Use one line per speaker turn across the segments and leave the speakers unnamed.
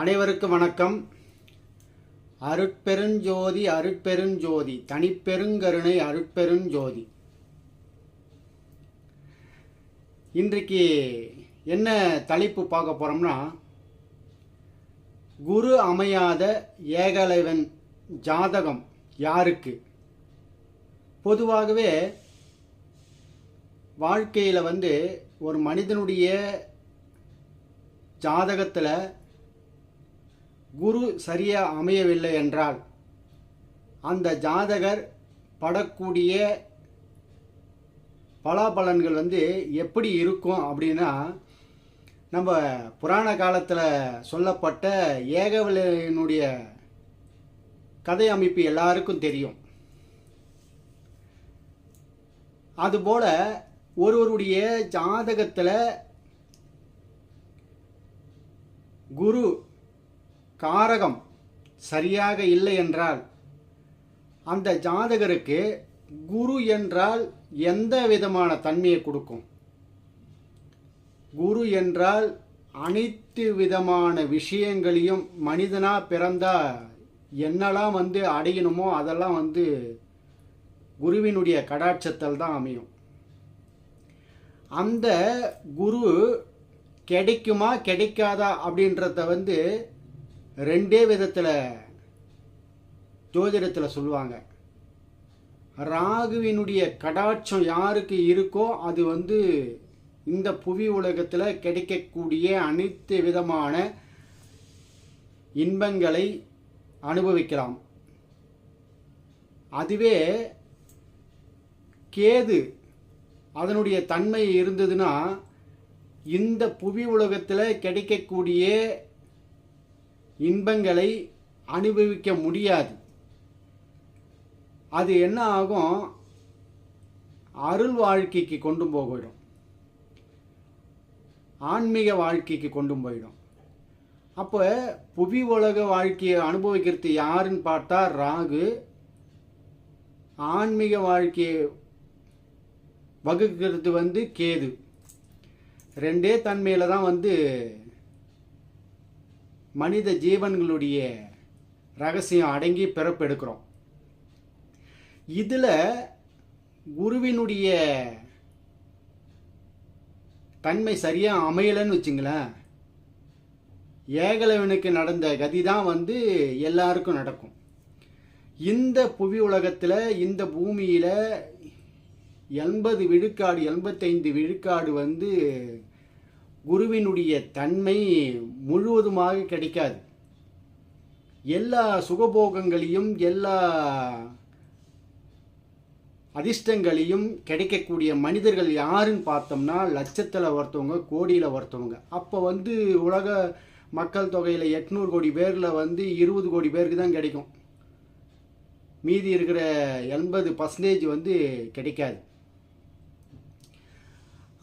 அனைவருக்கும் வணக்கம். அருட்பெருஞ்சோதி அருட்பெருஞ்சோதி தனிப்பெருங்கருணை அருட்பெருஞ்சோதி. இன்றைக்கு என்ன தலைப்பு பார்க்க போகிறோம்னா குரு அமையாத ஏகலைவன் ஜாதகம் யாருக்கு? பொதுவாகவே வாழ்க்கையில் வந்து ஒரு மனிதனுடைய ஜாதகத்தில் குரு சரியாக அமையவில்லை என்றால் அந்த ஜாதகர் படக்கூடிய பலாபலன்கள் வந்து எப்படி இருக்கும் அப்படின்னா நம்ம புராண காலத்தில் சொல்லப்பட்ட ஏகவலையினுடைய கதை அமைப்பு எல்லாருக்கும் தெரியும். அதுபோல் ஒருவருடைய ஜாதகத்தில் குரு காரகம் சரியாக இல்லை என்றால் அந்த ஜாதகருக்கு குரு என்றால் எந்த விதமான தன்மையை கொடுக்கும்? குரு என்றால் அனைத்து விதமான விஷயங்களையும் மனிதனாக பிறந்தால் என்னெல்லாம் வந்து அடையணுமோ அதெல்லாம் வந்து குருவினுடைய கடாட்சத்தில் தான் அமையும். அந்த குரு கிடைக்குமா கிடைக்காதா அப்படின்றத வந்து ரெண்டே விதத்தில் ஜோதிடத்தில் சொல்லுவாங்க. ராகுவினுடைய கடாட்சம் யாருக்கு இருக்கோ அது வந்து இந்த புவி உலகத்தில் கிடைக்கக்கூடிய அனைத்து விதமான இன்பங்களை அனுபவிக்கலாம். அதுவே கேது அதனுடைய தன்மை இருந்ததுன்னா இந்த புவி உலகத்தில் கிடைக்கக்கூடிய இன்பங்களை அனுபவிக்க முடியாது. அது என்ன ஆகும்? அருள் வாழ்க்கைக்கு கொண்டு போயிடும். ஆன்மீக வாழ்க்கைக்கு கொண்டு போயிடும். அப்போ புவி உலக வாழ்க்கையை அனுபவிக்கிறது யாருன்னு பார்த்தா ராகு. ஆன்மீக வாழ்க்கையை வகுக்கிறது வந்து கேது. ரெண்டே தன்மையில் தான் வந்து மனித ஜீவன்களுடைய ரகசியம் அடங்கி பிறப்பெடுக்கிறோம் இதில் குருவினுடைய தன்மை சரியாக அமையலைன்னு வச்சுங்களேன். ஏகலவனுக்கு நடந்த கதி தான் வந்து எல்லாருக்கும் நடக்கும். இந்த புவி உலகத்தில் இந்த பூமியில் எண்பது விழுக்காடு எண்பத்தைந்து விழுக்காடு வந்து குருவினுடைய தன்மை முழுவதுமாக கிடைக்காது. எல்லா சுகபோகங்களையும் எல்லா அதிர்ஷ்டங்களையும் கிடைக்கக்கூடிய மனிதர்கள் யாருன்னு பார்த்தோம்னா லட்சத்தில் ஒருத்தவங்க கோடியில் ஒருத்தவங்க. அப்போ வந்து உலக மக்கள் தொகையில் எட்நூறு கோடி பேரில் வந்து இருபது கோடி பேருக்கு தான் கிடைக்கும். மீதி இருக்கிற எண்பது பர்சன்டேஜ் வந்து கிடைக்காது.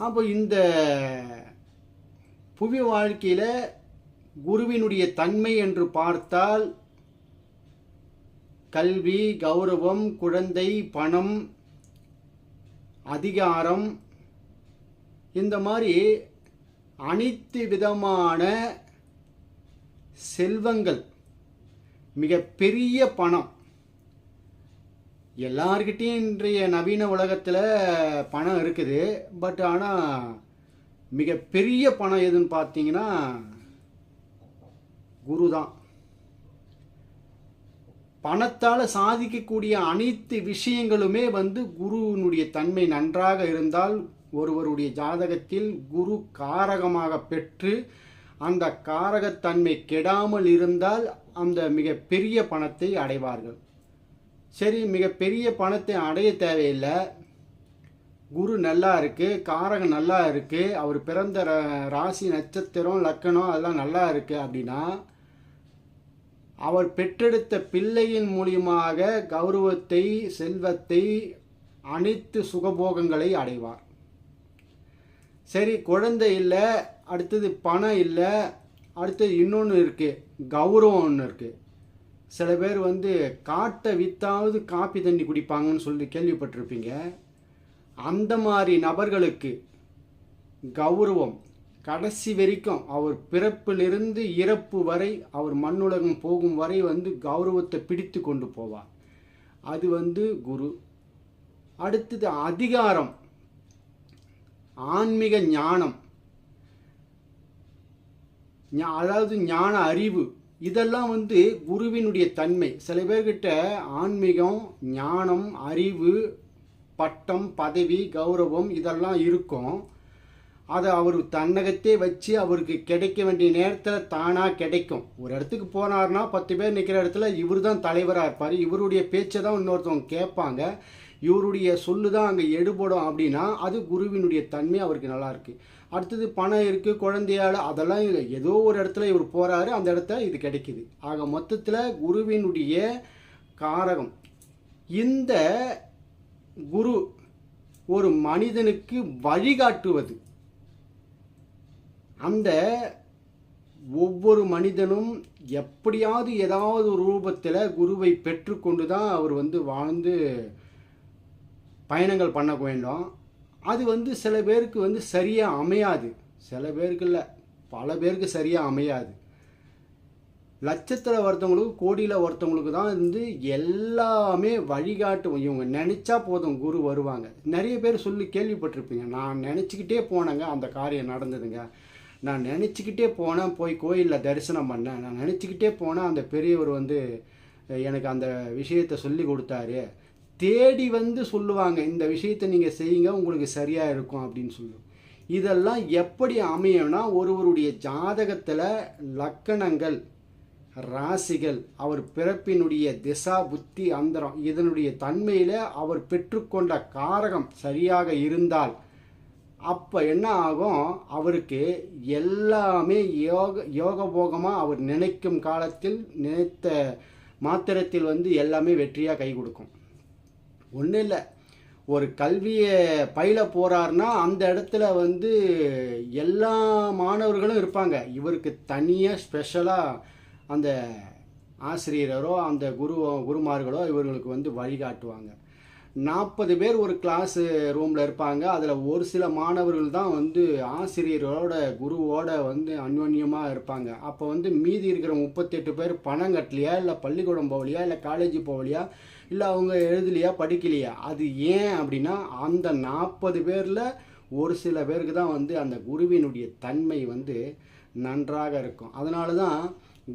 அப்போ இந்த புவி வாழ்க்கையில் குருவினுடைய தன்மை என்று பார்த்தால் கல்வி கௌரவம் குழந்தை பணம் அதிகாரம் இந்த மாதிரி அனைத்து விதமான செல்வங்கள் மிகப்பெரிய பணம். எல்லார்கிட்டேயும் இன்றைய நவீன உலகத்தில் பணம் இருக்குது. பட் ஆனால் மிகப்பெரிய பணம் எதுன்னு பார்த்தீங்கன்னா குரு தான் பணத்தால் சாதிக்கக்கூடிய அனைத்து விஷயங்களுமே வந்து குருவினுடைய தன்மை நன்றாக இருந்தால் ஒருவருடைய ஜாதகத்தில் குரு காரகமாக பெற்று அந்த காரகத்தன்மை கெடாமல் இருந்தால் அந்த மிகப்பெரிய பணத்தை அடைவார்கள். சரி மிகப்பெரிய பணத்தை அடைய தேவையில்லை. குரு நல்லா இருக்குது காரகம் நல்லா இருக்குது அவர் பிறந்த ராசி நட்சத்திரம் லக்கணம் அதெல்லாம் நல்லா இருக்குது அப்படின்னா அவர் பெற்றெடுத்த பிள்ளையின் மூலியமாக கௌரவத்தை செல்வத்தை அனைத்து சுகபோகங்களை அடைவார். சரி குழந்தை இல்லை அடுத்தது பணம் இல்லை அடுத்தது இன்னொன்று இருக்குது கௌரவம் ஒன்று இருக்குது சில பேர் வந்து காட்டை வித்தாவது காப்பி தண்ணி குடிப்பாங்கன்னு சொல்லி கேள்விப்பட்டிருப்பீங்க. அந்த மாதிரி நபர்களுக்கு கௌரவம் கடைசி வரைக்கும் அவர் பிறப்பிலிருந்து இறப்பு வரை அவர் மண்ணுலகம் போகும் வரை வந்து கௌரவத்தை பிடித்து கொண்டு போவார். அது வந்து குரு. அடுத்தது அதிகாரம். ஆன்மீக ஞானம். ஞா- அதாவது ஞான அறிவு. இதெல்லாம் வந்து குருவினுடைய தன்மை. சில பேர்கிட்ட ஆன்மீகம் ஞானம் அறிவு பட்டம் பதவி கௌரவம் இதெல்லாம் இருக்கும். அதை அவர் தன்னகத்தே வச்சு அவருக்கு கிடைக்க வேண்டிய நேரத்தில் தானாக கிடைக்கும். ஒரு இடத்துக்கு போனார்னா பத்து பேர் நிற்கிற இடத்துல இவர் தான் தலைவராக இருப்பார். இவருடைய பேச்சை தான் இன்னொருத்தவங்க கேட்பாங்க. இவருடைய சொல்லு தான் அங்கே எடுபடும் அப்படின்னா அது குருவினுடைய தன்மை அவருக்கு நல்லாயிருக்கு அடுத்தது பணம் இருக்குது குழந்தையால் அதெல்லாம் இல்லை. ஏதோ ஒரு இடத்துல இவர் போகிறாரு அந்த இடத்துல இது கிடைக்குது. ஆக மொத்தத்தில் குருவினுடைய காரகம். இந்த குரு ஒரு மனிதனுக்கு வழிகாட்டுவது. அந்த ஒவ்வொரு மனிதனும் எப்படியாவது ஏதாவது ஒரு ரூபத்தில் குருவை பெற்றுக்கொண்டு தான் அவர் வந்து வாழ்ந்து பயணங்கள் பண்ண வேண்டும். அது வந்து சில பேருக்கு வந்து சரியாக அமையாது. சில பேருக்கு இல்லை. பல பேருக்கு சரியாக அமையாது. லட்சத்தில் ஒருத்தவங்களுக்கு கோடியில் ஒருத்தவங்களுக்கு தான் வந்து எல்லாமே வழிகாட்டும் இவங்க நினச்சா போதும் குரு வருவாங்க. நிறைய பேர் சொல்லி கேள்விப்பட்டிருப்பீங்க நான் நினச்சிக்கிட்டே போனேங்க அந்த காரியம் நடந்ததுங்க. நான் நினச்சிக்கிட்டே போனேன் போய் கோயிலில் தரிசனம் பண்ணேன். நான் நினச்சிக்கிட்டே போனேன் அந்த பெரியவர் வந்து எனக்கு அந்த விஷயத்தை சொல்லி கொடுத்தாரு. தேடி வந்து சொல்லுவாங்க இந்த விஷயத்தை நீங்கள் செய்யுங்க உங்களுக்கு சரியாக இருக்கும் அப்படின்னு சொல்லுவோம் இதெல்லாம் எப்படி அமையும்னா ஒருவருடைய ஜாதகத்தில் லக்கணங்கள் ராசிகள் அவர் பிறப்பினுடைய திசா புத்தி அந்தரம் இதனுடைய தன்மையில் அவர் பெற்றுக்கொண்ட காரகம் சரியாக இருந்தால் அப்போ என்ன ஆகும்? அவருக்கு எல்லாமே யோக யோகபோகமாக அவர் நினைக்கும் காலத்தில் நினைத்த மாத்திரத்தில் வந்து எல்லாமே வெற்றியாக கை கொடுக்கும். ஒன்றும் இல்லை. ஒரு கல்வியை பயில போகிறாருன்னா அந்த இடத்துல வந்து எல்லா மாணவர்களும் இருப்பாங்க. இவருக்கு தனியாக ஸ்பெஷலாக அந்த ஆசிரியரோ அந்த குரு குருமார்களோ இவர்களுக்கு வந்து வழிகாட்டுவாங்க நாற்பது பேர் ஒரு கிளாஸ் ரூமில் இருப்பாங்க. அதில் ஒரு சில மாணவர்கள் தான் வந்து ஆசிரியரோட குருவோட வந்து அந்யோன்யமாக இருப்பாங்க. அப்போ வந்து மீதி இருக்கிற முப்பத்தெட்டு பேர் பணம் கட்டலையா இல்லை பள்ளிக்கூடம் போகலையா இல்லை காலேஜ் போகலையா இல்லை அவங்க எழுதலையா படிக்கலையா? அது ஏன் அப்படின்னா அந்த நாற்பது பேரில் ஒரு சில பேருக்கு தான் வந்து அந்த குருவினுடைய தன்மை வந்து நன்றாக இருக்கும். அதனால தான்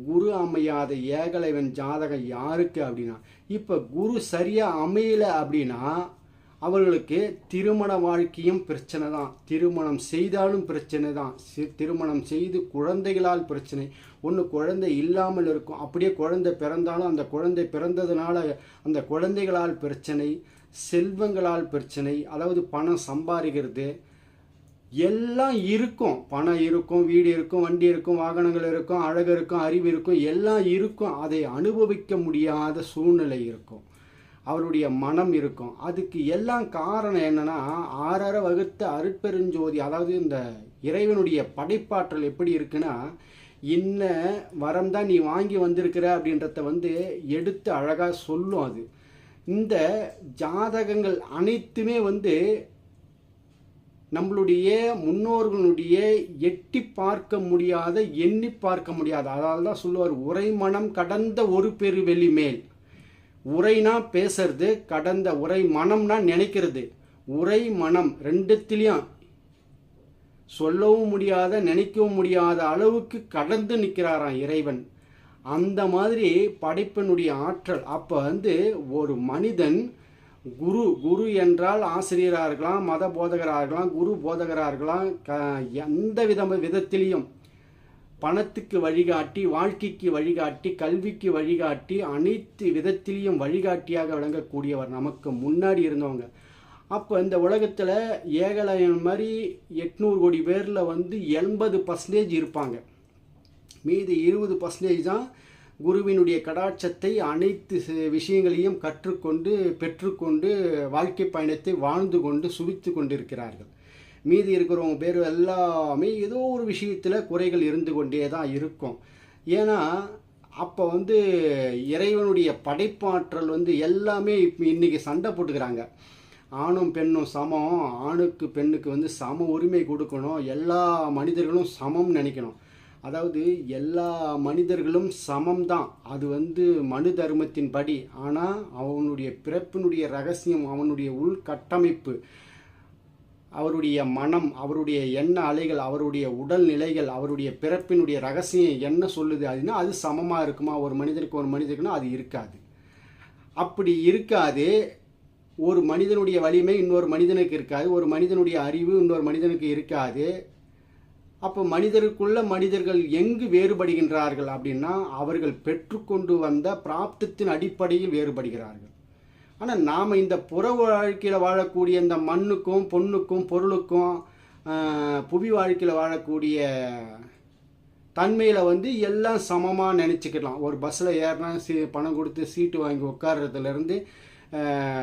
குரு அமையாத ஏகலைவன் ஜாதகம் யாருக்கு அப்படின்னா இப்போ குரு சரியாக அமையல அப்படின்னா அவர்களுக்கு திருமண வாழ்க்கையும் பிரச்சனை தான். திருமணம் செய்தாலும் பிரச்சனை தான். சி- திருமணம் செய்து குழந்தைகளால் பிரச்சனை. ஒன்று குழந்தை இல்லாமல் இருக்கும். அப்படியே குழந்தை பிறந்தாலும் அந்த குழந்தை பிறந்ததுனால அந்த குழந்தைகளால் பிரச்சனை செல்வங்களால் பிரச்சனை அதாவது பணம் சம்பாதிக்கிறது எல்லாம் இருக்கும். பணம் இருக்கும் வீடு இருக்கும் வண்டி இருக்கும் வாகனங்கள் இருக்கும் அழகு இருக்கும் அறிவு இருக்கும் எல்லாம் இருக்கும். அதை அனுபவிக்க முடியாத சூழ்நிலை இருக்கும். அவருடைய மனம் இருக்கும். அதுக்கு எல்லாம் காரணம் என்னன்னா ஆறரை வகுத்த அருட்பெருஞ்சோதி அதாவது இந்த இறைவனுடைய படைப்பாற்றல் எப்படி இருக்குன்னா இன்ன வரம் தான் நீ வாங்கி வந்திருக்கிற அப்படின்றத வந்து எடுத்து அழகாக சொல்லும் அது. இந்த ஜாதகங்கள் அனைத்துமே வந்து நம்மளுடைய முன்னோர்களுடைய எட்டி பார்க்க முடியாத எண்ணி பார்க்க முடியாத அதாவது தான் சொல்லுவார் உரை மனம் கடந்த ஒரு பெருவெளி மேல். உரைனா பேசுறது கடந்த உரை மனம்னா நினைக்கிறது. உரை மனம் ரெண்டுத்திலையும் சொல்லவும் முடியாத நினைக்கவும் முடியாத அளவுக்கு கடந்து நிற்கிறாராம் இறைவன். அந்த மாதிரி படைப்பினுடைய ஆற்றல். அப்போ வந்து ஒரு மனிதன் குரு குரு என்றால் ஆசிரியராக இருக்கலாம் மத போதகராக இருக்கலாம் குரு போதகராக இருக்கலாம் க எந்த வித விதத்திலையும் பணத்துக்கு வழிகாட்டி வாழ்க்கைக்கு வழிகாட்டி கல்விக்கு வழிகாட்டி அனைத்து விதத்திலையும் வழிகாட்டியாக விளங்கக்கூடியவர் நமக்கு முன்னாடி இருந்தவங்க. அப்போ இந்த உலகத்தில் ஏகலைவன் மாதிரி எட்நூறு கோடி பேரில் வந்து எண்பது பர்சன்டேஜ் இருப்பாங்க. மீதி இருபது பர்சன்டேஜ் தான் குருவினுடைய கடாட்சத்தை அனைத்து விஷயங்களையும் கற்றுக்கொண்டு பெற்றுக்கொண்டு வாழ்க்கை பயணத்தை வாழ்ந்து கொண்டு சுவித்து கொண்டிருக்கிறார்கள். மீதி இருக்கிறவங்க பேர் எல்லாமே ஏதோ ஒரு விஷயத்தில் குறைகள் இருந்து கொண்டே தான் இருக்கும். ஏன்னா அப்போ வந்து இறைவனுடைய படைப்பாற்றல் வந்து எல்லாமே இப்போ இன்றைக்கி சண்டை போட்டுக்கிறாங்க. ஆணும் பெண்ணும் சமம் ஆணுக்கு பெண்ணுக்கு வந்து சம உரிமை கொடுக்கணும் எல்லா மனிதர்களும் சமம் நினைக்கணும். அதாவது எல்லா மனிதர்களும் சமம் தான் அது வந்து மனு தர்மத்தின் படி ஆனால் அவனுடைய பிறப்பினுடைய ரகசியம் அவனுடைய உள்கட்டமைப்பு அவருடைய மனம் அவருடைய எண்ண அலைகள் அவருடைய உடல் நிலைகள் அவருடைய பிறப்பினுடைய ரகசியம் என்ன சொல்லுது அப்படின்னா அது சமமாக இருக்குமா? ஒரு மனிதனுக்கு ஒரு மனிதனுக்குன்னா அது இருக்காது. அப்படி இருக்காது. ஒரு மனிதனுடைய வலிமை இன்னொரு மனிதனுக்கு இருக்காது. ஒரு மனிதனுடைய அறிவு இன்னொரு மனிதனுக்கு இருக்காது. அப்போ மனிதருக்குள்ள மனிதர்கள் எங்கு வேறுபடுகின்றார்கள் அப்படின்னா அவர்கள் பெற்றுக்கொண்டு வந்த பிராப்தத்தின் அடிப்படையில் வேறுபடுகிறார்கள். ஆனால் நாம் இந்த புற வாழ்க்கையில் வாழக்கூடிய இந்த மண்ணுக்கும் பொண்ணுக்கும் பொருளுக்கும் புவி வாழ்க்கையில் வாழக்கூடிய தன்மையில் வந்து எல்லாம் சமமாக நினச்சிக்கலாம். ஒரு பஸ்ஸில் ஏறினா சீ பணம் கொடுத்து சீட்டு வாங்கி உட்கார்றதுலேருந்து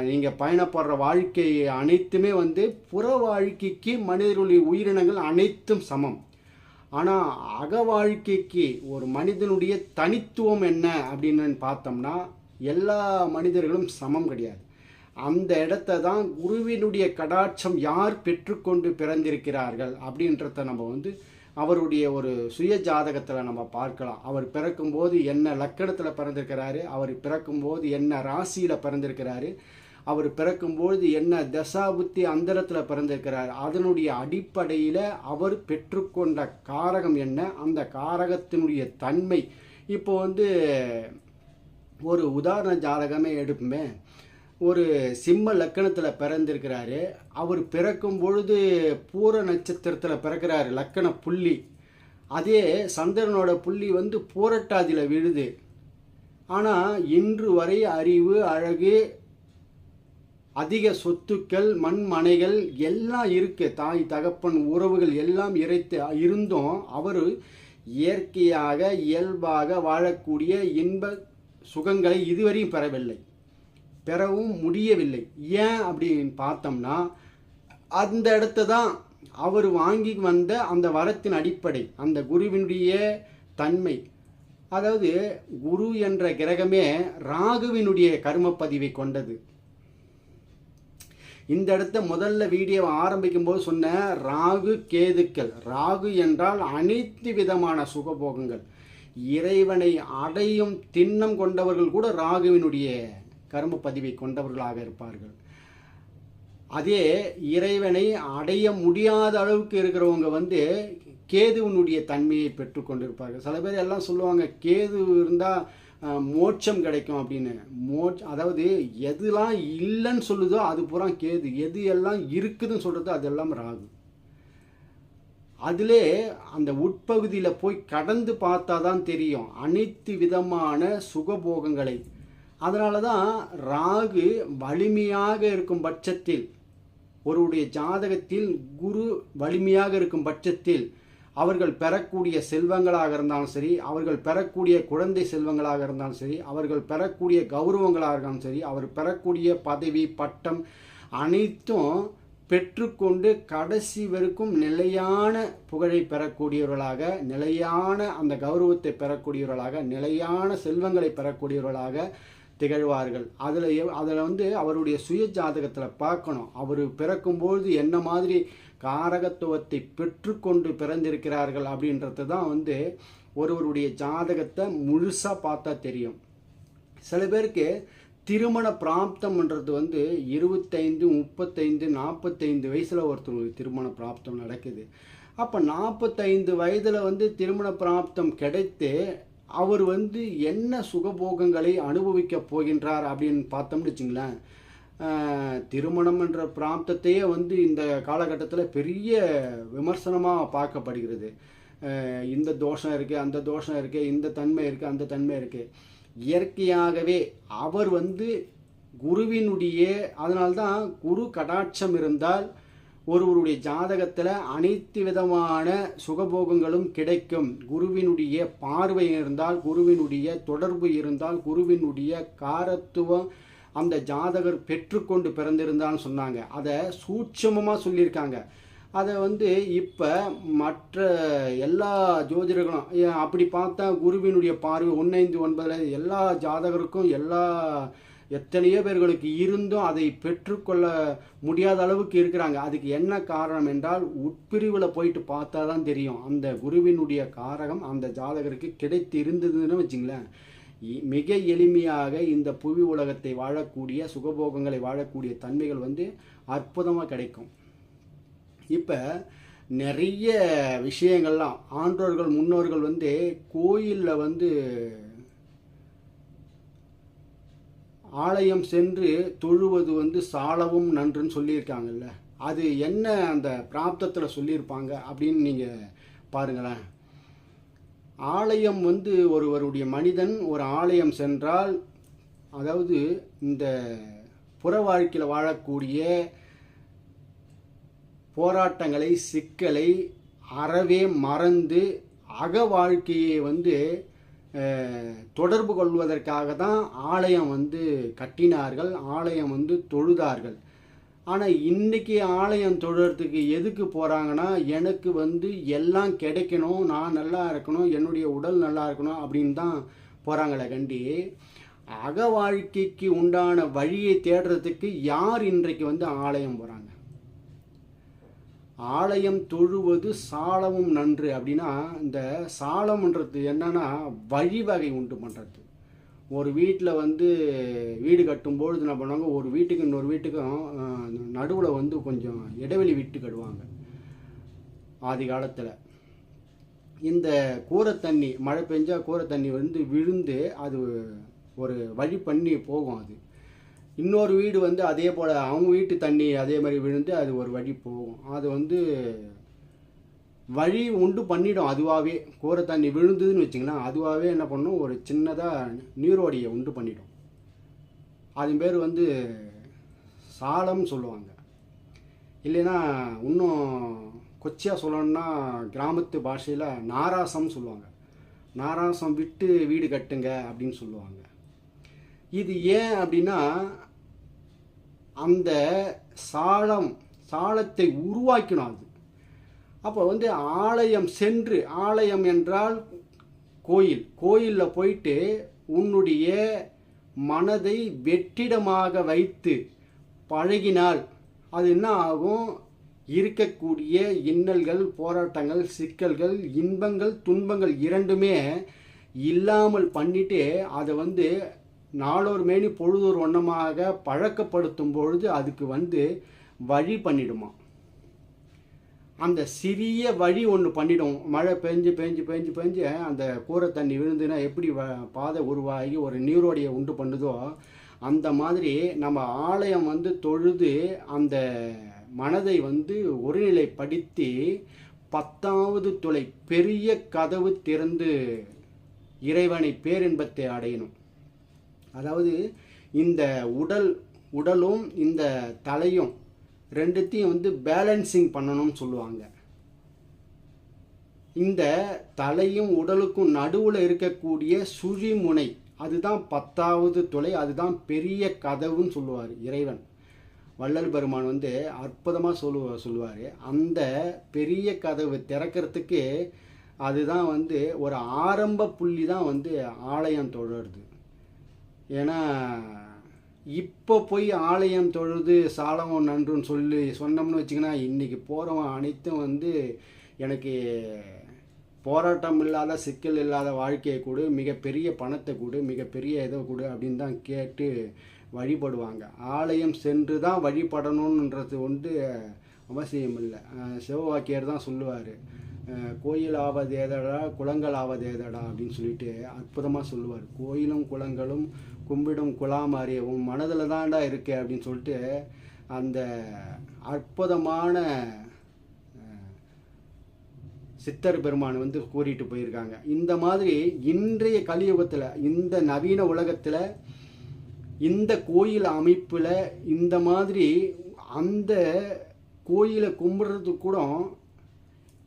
நீங்கள் பயணப்படுற வாழ்க்கை அனைத்துமே வந்து புற வாழ்க்கைக்கு மனிதர்களுடைய உயிரினங்கள் அனைத்தும் சமம். ஆனால் அக வாழ்க்கைக்கு ஒரு மனிதனுடைய தனித்துவம் என்ன அப்படின்னு பார்த்தோம்னா எல்லா மனிதர்களும் சமம் கிடையாது. அந்த இடத்த தான் குருவினுடைய கடாட்சம் யார் பெற்றுக்கொண்டு பிறந்திருக்கிறார்கள் அப்படின்றத நம்ம வந்து அவருடைய ஒரு சுய ஜாதகத்தில் நம்ம பார்க்கலாம். அவர் பிறக்கும்போது என்ன லக்கணத்தில் பிறந்திருக்கிறாரு? அவர் பிறக்கும்போது என்ன ராசியில் பிறந்திருக்கிறாரு? அவர் பிறக்கும்பொழுது என்ன தசாபுத்தி அந்தரத்தில் பிறந்திருக்கிறார். அதனுடைய அடிப்படையில் அவர் பெற்றுக்கொண்ட காரகம் என்ன? அந்த காரகத்தினுடைய தன்மை. இப்போ வந்து ஒரு உதாரண ஜாதகமே எடுப்புமே. ஒரு சிம்ம லக்கணத்தில் பிறந்திருக்கிறாரு. அவர் பிறக்கும் பொழுது பூர நட்சத்திரத்தில் பிறக்கிறாரு லக்கண புள்ளி. அதே சந்திரனோட புள்ளி வந்து பூரட்டாதியில் விழுது. ஆனால் இன்று வரை அறிவு அழகு அதிக சொத்துக்கள் மண்மனைகள் எல்லாம் இருக்கு. தாய் தகப்பன் உறவுகள் எல்லாம் இறைத்து இருந்தும். அவர் இயற்கையாக இயல்பாக வாழக்கூடிய இன்ப சுகங்களை இதுவரையும் பெறவில்லை. பெறவும் முடியவில்லை. ஏன் அப்படின்னு பார்த்தோம்னா அந்த இடத்த தான் அவர் வாங்கி வந்த அந்த வரத்தின் அடிப்படை அந்த குருவினுடைய தன்மை. அதாவது குரு என்ற கிரகமே ராகுவினுடைய கர்மப்பதிவை கொண்டது. இந்த இடத்த முதல்ல வீடியோவை ஆரம்பிக்கும் போது சொன்ன ராகு கேதுக்கள். ராகு என்றால் அனைத்து விதமான சுகபோகங்கள். இறைவனை அடையும் திண்ணம் கொண்டவர்கள் கூட ராகுவினுடைய கர்ம பதிவை கொண்டவர்களாக இருப்பார்கள். அதே இறைவனை அடைய முடியாத அளவுக்கு இருக்கிறவங்க வந்து கேதுவனுடைய தன்மையை பெற்றுக்கொண்டிருப்பார்கள் சில பேர் எல்லாம் சொல்லுவாங்க கேது இருந்தால் மோட்சம் கிடைக்கும் அப்படின்னு. மோட்ச அதாவது எதுலாம் இல்லைன்னு சொல்லுதோ அது பூரா கேது. எது எல்லாம் இருக்குதுன்னு சொல்கிறது அதெல்லாம் ராகு. அதிலே அந்த உட்பகுதியில் போய் கடந்து பார்த்தா தான் தெரியும் அனைத்து விதமான சுகபோகங்களை. அதனால தான் ராகு வலிமையாக இருக்கும் பட்சத்தில் ஒருவருடைய ஜாதகத்தில் குரு வலிமையாக இருக்கும் பட்சத்தில் அவர்கள் பெறக்கூடிய செல்வங்களாக இருந்தாலும் சரி அவர்கள் பெறக்கூடிய குழந்தை செல்வங்களாக இருந்தாலும் சரி அவர்கள் பெறக்கூடிய கௌரவங்களாக இருந்தாலும் சரி அவர் பெறக்கூடிய பதவி பட்டம் அனைத்தும் பெற்றுக்கொண்டு கடைசி வரைக்கும் நிலையான புகழை பெறக்கூடியவர்களாக நிலையான அந்த கௌரவத்தை பெறக்கூடியவர்களாக நிலையான செல்வங்களை பெறக்கூடியவர்களாக திகழ்வார்கள். அதில் அதில் வந்து அவருடைய சுய ஜாதகத்தில் பார்க்கணும். அவர் பிறக்கும்போது என்ன மாதிரி காரகத்துவத்தை பெற்றுக்கொண்டு பிறந்திருக்கிறார்கள் அப்படின்றது தான் வந்து ஒருவருடைய ஜாதகத்தை முழுசாக பார்த்தா தெரியும். சில பேருக்கு திருமண பிராப்தம்ன்றது வந்து இருபத்தைந்து முப்பத்தைந்து நாற்பத்தைந்து வயசில் ஒருத்தருக்கு திருமண பிராப்தம் நடக்குது. அப்போ நாற்பத்தைந்து வயதில் வந்து திருமண பிராப்தம் கிடைத்து அவர் வந்து என்ன சுகபோகங்களை அனுபவிக்க போகின்றார் அப்படின்னு பார்த்தோம்னு வச்சுங்களேன். திருமணம் என்ற பிராப்தத்தையே வந்து இந்த காலகட்டத்தில் பெரிய விமர்சனமாக பார்க்கப்படுகிறது. இந்த தோஷம் இருக்குது அந்த தோஷம் இருக்குது இந்த தன்மை இருக்குது அந்த தன்மை இருக்குது இயற்கையாகவே அவர் வந்து குருவினுடைய அதனால்தான் குரு கடாட்சம் இருந்தால் ஒருவருடைய ஜாதகத்தில் அனைத்து விதமான சுகபோகங்களும் கிடைக்கும். குருவினுடைய பார்வை இருந்தால் குருவினுடைய தொடர்பு இருந்தால் குருவினுடைய காரத்துவம் அந்த ஜாதகர் பெற்றுக்கொண்டு பிறந்திருந்தான்னு சொன்னாங்க. அதை சூட்சமமாக சொல்லியிருக்காங்க. அதை வந்து இப்போ மற்ற எல்லா ஜோதிடர்களும் அப்படி பார்த்தா குருவினுடைய பார்வை ஒன்னைந்து ஒன்பதில் எல்லா ஜாதகருக்கும் எல்லா எத்தனையோ பேர்களுக்கு இருந்தும் அதை பெற்றுக்கொள்ள முடியாத அளவுக்கு இருக்கிறாங்க. அதுக்கு என்ன காரணம் என்றால் உட்பிரிவில் போயிட்டு பார்த்தா தான் தெரியும். அந்த குருவினுடைய காரகம் அந்த ஜாதகருக்கு கிடைத்து இருந்ததுன்னு வச்சுங்களேன். இ- மிக எளிமையாக இந்த புவி உலகத்தை வாழக்கூடிய சுகபோகங்களை வாழக்கூடிய தன்மைகள் வந்து அற்புதமாக கிடைக்கும். இப்போ நிறைய விஷயங்கள்லாம் ஆன்றோர்கள் முன்னோர்கள் வந்து கோயிலில் வந்து ஆலயம் சென்று தொழுவது வந்து சாலவும் நன்றுன்னு சொல்லியிருக்காங்கல்ல. அது என்ன அந்த பிராப்தத்தில் சொல்லியிருப்பாங்க அப்படின்னு நீங்கள் பாருங்களேன். ஆலயம் வந்து ஒருவருடைய மனிதன் ஒரு ஆலயம் சென்றால் அதாவது இந்த புற வாழ்க்கையில் வாழக்கூடிய போராட்டங்களை சிக்கலை அறவே மறந்து அக வாழ்க்கையை வந்து தொடர்பு கொள்வதற்காக தான் ஆலயம் வந்து கட்டினார்கள் ஆலயம் வந்து தொழுதார்கள். ஆனால் இன்றைக்கி ஆலயம் தொழுறதுக்கு எதுக்கு போகிறாங்கன்னா எனக்கு வந்து எல்லாம் கிடைக்கணும் நான் நல்லா இருக்கணும் என்னுடைய உடல் நல்லா இருக்கணும் அப்படின்னு தான் போகிறாங்களே கண்டி. அக வாழ்க்கைக்கு உண்டான வழியை தேடுறதுக்கு யார் இன்றைக்கு வந்து ஆலயம் போகிறாங்க ஆலயம் தொழுவது சாலமும் நன்று அப்படின்னா இந்த சாலம்ன்றது என்னன்னா வழிவகை உண்டு பண்ணுறது ஒரு வீட்டில் வந்து வீடு கட்டும்பொழுது என்ன பண்ணுவாங்க ஒரு வீட்டுக்கு இன்னொரு வீட்டுக்கும் நடுவில் வந்து கொஞ்சம் இடைவெளி விட்டு கட்டுவாங்க. ஆதி காலத்தில். இந்த கூரை தண்ணி மழை பெஞ்சால் கூரை தண்ணி வந்து விழுந்து அது ஒரு வழி பண்ணி போகும் அது. இன்னொரு வீடு வந்து அதே போல் அவங்க வீட்டு தண்ணி அதே மாதிரி விழுந்து அது ஒரு வழி போகும். அது வந்து வழி உண்டு பண்ணிடும் அதுவாகவே கூரை தண்ணி விழுந்ததுன்னு வச்சுங்களேன் அதுவாகவே என்ன பண்ணும்? ஒரு சின்னதாக நீரோடியை உண்டு பண்ணிடும். அது பேர் வந்து சாலம்னு சொல்லுவாங்க. இல்லைன்னா இன்னும் கொச்சியாக சொல்லணும்னா கிராமத்து பாஷையில் நாராசம் சொல்லுவாங்க. நாராசம் விட்டு வீடு கட்டுங்க அப்படின்னு சொல்லுவாங்க. இது ஏன் அப்படின்னா அந்த சாலம் சாலத்தை உருவாக்கணும் அது. அப்போ வந்து ஆலயம் சென்று ஆலயம் என்றால் கோயில். கோயிலில் போயிட்டு உன்னுடைய மனதை வெற்றிடமாக வைத்து பழகினால் அது என்ன ஆகும்? இருக்கக்கூடிய இன்னல்கள் போராட்டங்கள் சிக்கல்கள் இன்பங்கள் துன்பங்கள் இரண்டுமே இல்லாமல் பண்ணிட்டு அதை வந்து நாளொரு மேனி பொழுதொரு வண்ணமாக பழக்கப்படுத்தும் பொழுது அதுக்கு வந்து வழி பண்ணிடுமா. அந்த சிறிய வழி ஒன்று பண்ணிடும். மழை பெஞ்சு பெஞ்சு பெஞ்சு பெஞ்சு அந்த கூரை தண்ணி விழுந்துன்னா எப்படி வ பாதை உருவாகி ஒரு நீரோடையை உண்டு பண்ணுதோ அந்த மாதிரி நம்ம ஆலயம் வந்து தொழுது அந்த மனதை வந்து ஒருநிலைப்படுத்தி பத்தாவது துளை பெரிய கதவு திறந்து இறைவனை பேரின்பத்தை அடையணும். அதாவது இந்த உடல் உடலும் இந்த தலையும் ரெண்டுத்தையும் வந்து பேலன்சிங் பண்ணணும்னு சொல்லுவாங்க. இந்த தலையும் உடலுக்கும் நடுவில் இருக்கக்கூடிய சுழிமுனை அதுதான் பத்தாவது துளை அதுதான் பெரிய கதவுன்னு சொல்லுவார் இறைவன். வள்ளல் பெருமான் வந்து அற்புதமாக சொல்லுவ சொல்லுவார். அந்த பெரிய கதவு திறக்கிறதுக்கு அதுதான் வந்து ஒரு ஆரம்ப புள்ளி தான் வந்து ஆலயம் தொடருது. ஏன்னா இப்போ போய் ஆலயம் தொழுது சாலவம் நன்றுன்னு சொல்லி சொன்னோம்னு வச்சிங்கன்னா இன்றைக்கி போகிறவன் அனைத்தும் வந்து எனக்கு போராட்டம் இல்லாத சிக்கல் இல்லாத வாழ்க்கையை கொடு மிகப்பெரிய பணத்தை கொடு மிகப்பெரிய இதை கொடு அப்படின்னு தான் கேட்டு வழிபடுவாங்க. ஆலயம் சென்று தான் வழிபடணுன்றது வந்து அவசியம் இல்லை சிவவாக்கியர் தான் சொல்லுவார். கோயில் ஆவது ஏதடா குளங்கள் ஆவது ஏதடா அப்படின்னு சொல்லிட்டு அற்புதமாக சொல்லுவார். கோயிலும் குளங்களும் கும்பிடும் குலாம் அறியவும் மனதில் தான்டா இருக்கு அப்படின்னு சொல்லிட்டு அந்த அற்புதமான சித்தர் பெருமான் வந்து கூறிட்டு போயிருக்காங்க. இந்த மாதிரி இன்றைய கலியுகத்தில் இந்த நவீன உலகத்தில் இந்த கோயில் அமைப்பில் இந்த மாதிரி அந்த கோயிலை கும்பிட்றதுக்கு கூட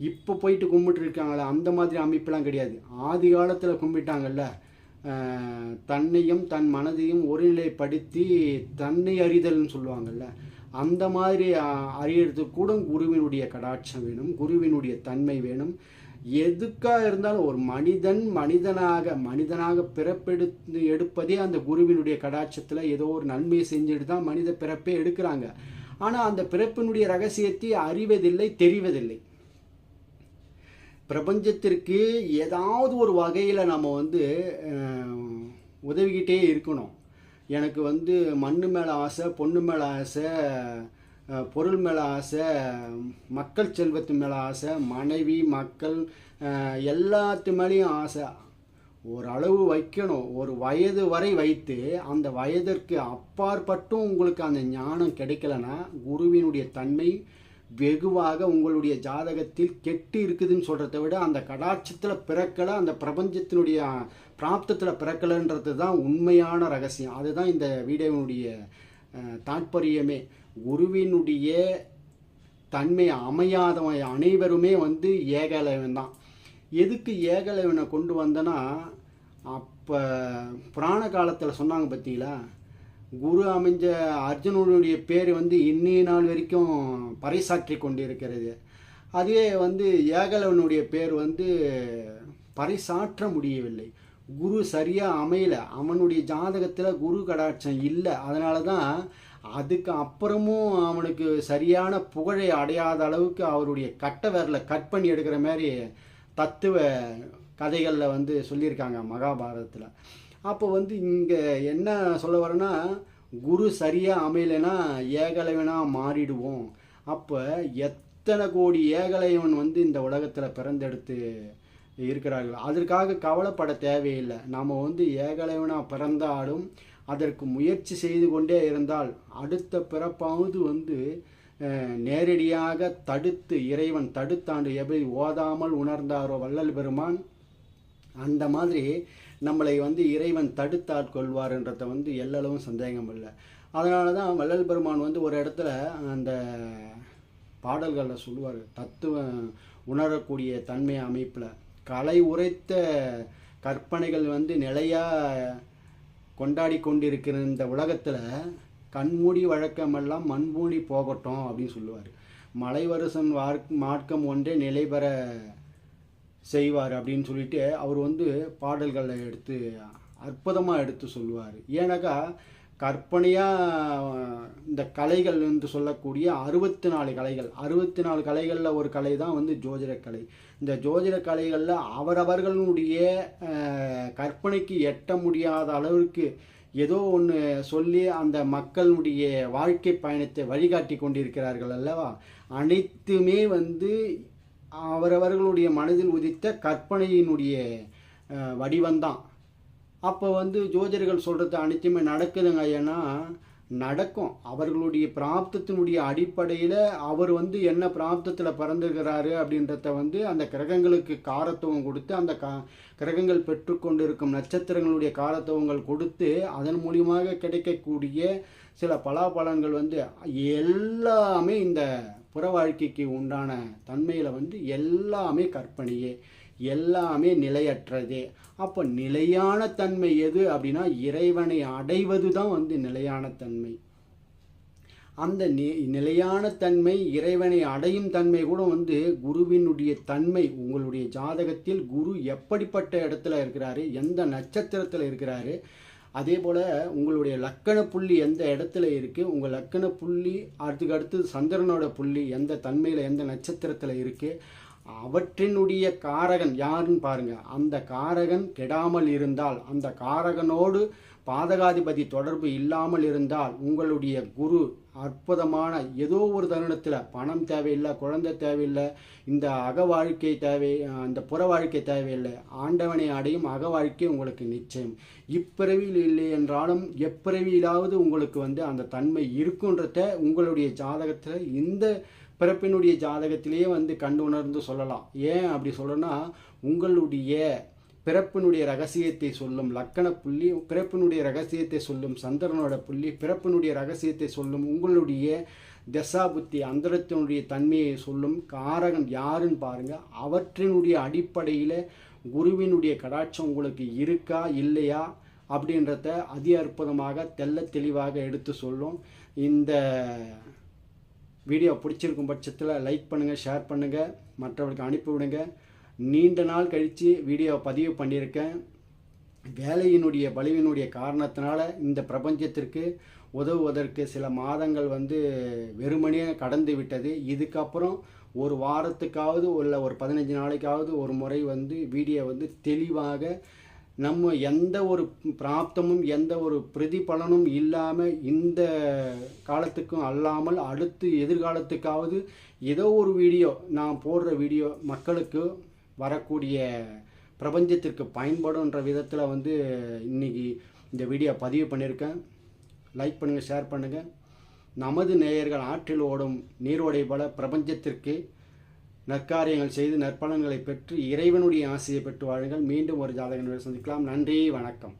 இப்போ போயிட்டு கும்பிட்டு இருக்காங்களே அந்த மாதிரி அமைப்பெல்லாம் கிடையாது. ஆதி காலத்தில் கும்பிட்டாங்கல்ல தன்னையும் தன் மனதையும் ஒருநிலைப்படுத்தி தன்னை அறிதல்னு சொல்லுவாங்கல்ல அந்த மாதிரி அஹ், அறியறதுக்கு கூட குருவினுடைய கடாட்சம் வேணும் குருவினுடைய தன்மை வேணும். எதுக்காக இருந்தாலும் ஒரு மனிதன் மனிதனாக மனிதனாக பிறப்பெடுத்து எடுப்பதே அந்த குருவினுடைய கடாட்சத்தில் ஏதோ ஒரு நன்மையை செஞ்சுட்டு தான் மனித பிறப்பே எடுக்கிறாங்க. ஆனால் அந்த பிறப்பினுடைய ரகசியத்தை அறிவதில்லை தெரிவதில்லை. பிரபஞ்சத்திற்கு ஏதாவது ஒரு வகையில் நம்ம வந்து உதவிக்கிட்டே இருக்கணும். எனக்கு வந்து மண்ணு மேலே ஆசை பொண்ணு மேலே ஆசை பொருள் மேலே ஆசை மக்கள் செல்வத்து மேலே ஆசை மனைவி மக்கள் எல்லாத்து மேலேயும் ஆசை. ஓரளவு வைக்கணும். ஒரு வயது வரை வைத்து அந்த வயதிற்கு அப்பாற்பட்டும் உங்களுக்கு அந்த ஞானம் கிடைக்கலன்னா குருவினுடைய தன்மை வெகுவாக உங்களுடைய ஜாதகத்தில் கெட்டு இருக்குதுன்னு சொல்கிறத விட அந்த கடாட்சத்தில் பிறக்கலை அந்த பிரபஞ்சத்தினுடைய பிராப்தத்தில் பிறக்கலைன்றது தான் உண்மையான ரகசியம். அதுதான் இந்த வீடியோவினுடைய தாற்பயமே. குருவினுடைய தன்மை அமையாதவன் அனைவருமே வந்து ஏகலைவன் தான். எதுக்கு ஏகலைவனை கொண்டு வந்தனா அப்போ புராண காலத்தில் சொன்னாங்க பார்த்தீங்களா குரு அமைஞ்ச அர்ஜுனனுடைய பேர் வந்து இன்னைய நாள் வரைக்கும் பறைசாற்றி கொண்டிருக்கிறது. அதுவே வந்து ஏகலவனுடைய பேர் வந்து பறைசாற்ற முடியவில்லை. குரு சரியாக அமையல. அவனுடைய ஜாதகத்தில் குரு கடாட்சம் இல்லை. அதனால தான் அதுக்கு அப்புறமும் அவனுக்கு சரியான புகழை அடையாத அளவுக்கு அவருடைய கட்ட விரலை கட் பண்ணி எடுக்கிற மாதிரி தத்துவ கதைகளில் வந்து சொல்லியிருக்காங்க மகாபாரதத்தில். அப்போ வந்து இங்கே என்ன சொல்ல வரேன்னா குரு சரியாக அமையலைன்னா ஏகலைவனாக மாறிடுவோம். அப்போ எத்தனை கோடி ஏகலைவன் வந்து இந்த உலகத்தில் பிறந்தெடுத்து இருக்கிறார்கள்? அதற்காக கவலைப்பட தேவையில்லை. நாம் வந்து ஏகலைவனாக பிறந்தாலும் அதற்கு முயற்சி செய்து கொண்டே இருந்தால் அடுத்த பிறப்பாவது வந்து நேரடியாக தடுத்து இறைவன் தடுத்தாண்டு எப்படி ஓதாமல் உணர்ந்தாரோ வள்ளல் பெருமான் அந்த மாதிரி நம்மளை வந்து இறைவன் தடுத்தாட்கொள்வார்ன்றத வந்து எல்லளவும் சந்தேகம் இல்லை. அதனால தான் வள்ளல் பெருமான் வந்து ஒரு இடத்துல அந்த பாடல்களில் சொல்லுவார் தத்துவம் உணரக்கூடிய தன்மை அமைப்பில். கலை உரைத்த கற்பனைகள் வந்து நிலையாக கொண்டாடி கொண்டிருக்கிற இந்த உலகத்தில் கண்மூடி வழக்கமெல்லாம் மண்மூடி போகட்டும் அப்படின்னு சொல்லுவார். மலை வருஷம் வார்க் மார்க்கம் ஒன்றே நிலை பெற செய்வார் அப்படின்னு சொல்லிட்டு அவர் வந்து பாடல்களை எடுத்து அற்புதமாக எடுத்து சொல்லுவார். ஏன்னாக்கா கற்பனையாக இந்த கலைகள் என்று சொல்லக்கூடிய அறுபத்தி நாலு கலைகள். அறுபத்தி நாலு கலைகளில் ஒரு கலை தான் வந்து ஜோதிடக்கலை. கலை இந்த ஜோதிட கலைகளில் அவரவர்களுடைய கற்பனைக்கு எட்ட முடியாத அளவிற்கு ஏதோ ஒன்று சொல்லி அந்த மக்களுடைய வாழ்க்கை பயணத்தை வழிகாட்டி கொண்டிருக்கிறார்கள் அல்லவா? அனைத்துமே வந்து அவரவர்களுடைய மனதில் உதித்த கற்பனையினுடைய வடிவந்தான் வடிவம்தான். அப்போ வந்து ஜோதிடர்கள் சொல்கிறது அனைத்துமே நடக்குதுங்க ஏன்னா நடக்கும். அவர்களுடைய பிராப்தத்தினுடைய அடிப்படையில் அவர் வந்து என்ன பிராப்தத்தில் பிறந்திருக்கிறாரு அப்படின்றத வந்து அந்த கிரகங்களுக்கு காரத்துவம் கொடுத்து அந்த கா கிரகங்கள் பெற்றுக்கொண்டிருக்கும் நட்சத்திரங்களுடைய காரத்துவங்கள் கொடுத்து அதன் மூலியமாக கிடைக்கக்கூடிய சில பலாபலன்கள் வந்து எல்லாமே இந்த புற வாழ்க்கைக்கு உண்டான தன்மையில் வந்து எல்லாமே கற்பனையே எல்லாமே நிலையற்றதே. அப்போ நிலையான தன்மை எது அப்படின்னா இறைவனை அடைவது தான் வந்து நிலையான தன்மை. அந்த நி நிலையான தன்மை இறைவனை அடையும் தன்மை கூட வந்து குருவினுடைய தன்மை உங்களுடைய ஜாதகத்தில் குரு எப்படிப்பட்ட இடத்துல இருக்கிறாரு எந்த நட்சத்திரத்தில் இருக்கிறாரு அதே போல் உங்களுடைய லக்கண புள்ளி எந்த இடத்துல இருக்குது உங்கள் லக்கண புள்ளி அதுக்கு அடுத்து சந்திரனோட புள்ளி எந்த தன்மையில் எந்த நட்சத்திரத்தில் இருக்குது அவற்றினுடைய காரகன் யாருன்னு பாருங்கள் அந்த காரகன் கெடாமல் இருந்தால் அந்த காரகனோடு பாதகாதிபதி தொடர்பு இல்லாமல் இருந்தால் உங்களுடைய குரு அற்புதமான ஏதோ ஒரு தருணத்தில் பணம் தேவையில்லை குழந்தை தேவையில்லை இந்த அக வாழ்க்கை தேவை இந்த புற வாழ்க்கை தேவையில்லை. ஆண்டவனை அடையும் அக வாழ்க்கை உங்களுக்கு நிச்சயம். இப்பிறவியில் இல்லை என்றாலும் எப்பிறவியிலாவது உங்களுக்கு வந்து அந்த தன்மை இருக்குன்றத உங்களுடைய ஜாதகத்தில் இந்த பிறப்பினுடைய ஜாதகத்திலேயே வந்து கண்டு உணர்ந்து சொல்லலாம். ஏன் அப்படி சொல்லணும்னா உங்களுடைய பிறப்பினுடைய ரகசியத்தை சொல்லும் லக்கண புள்ளி பிறப்பினுடைய ரகசியத்தை சொல்லும் சந்திரனோட புள்ளி பிறப்பினுடைய ரகசியத்தை சொல்லும் உங்களுடைய தசா புத்தி அந்தரத்தினுடைய தன்மையை சொல்லும் காரகன் யாருன்னு பாருங்க. அவற்றினுடைய அடிப்படையில் குருவினுடைய கடாட்சம் உங்களுக்கு இருக்கா இல்லையா அப்படின்றத அதி அற்புதமாக தெள்ள தெளிவாக எடுத்து சொல்லும். இந்த வீடியோ பிடிச்சிருக்கும் பட்சத்தில் லைக் பண்ணுங்கள் ஷேர் பண்ணுங்கள் மற்றவர்களுக்கு அனுப்பிவிடுங்க நீண்ட நாள் கழித்து வீடியோ பதிவு பண்ணியிருக்கேன். வேலையினுடைய பலிவினுடைய காரணத்தினால இந்த பிரபஞ்சத்திற்கு உதவுவதற்கு சில மாதங்கள் வந்து வெறுமனே கடந்து விட்டது. இதுக்கப்புறம் ஒரு வாரத்துக்காவது இல்லை ஒரு பதினஞ்சு நாளைக்காவது ஒரு முறை வந்து வீடியோ வந்து தெளிவாக நம்ம எந்த ஒரு பிராப்தமும் எந்த ஒரு பிரதிபலனும் இல்லாமல் இந்த காலத்துக்கும் அல்லாமல் அடுத்து எதிர்காலத்துக்காவது ஏதோ ஒரு வீடியோ நான் போடுற வீடியோ மக்களுக்கு வரக்கூடிய பிரபஞ்சத்திற்கு பயன்படுன்ற விதத்தில் வந்து இன்னைக்கு இந்த வீடியோ பதிவு பண்ணியிருக்கேன். லைக் பண்ணுங்கள் ஷேர் பண்ணுங்கள் நமது நேயர்கள் ஆற்றில் ஓடும் நீரோடை போல பிரபஞ்சத்திற்கு நற்காரியங்கள் செய்து நற்பலன்களை பெற்று இறைவனுடைய ஆசையை பெற்று வாழுங்கள். மீண்டும் ஒரு ஜாதகங்களை சந்திக்கலாம். நன்றி வணக்கம்.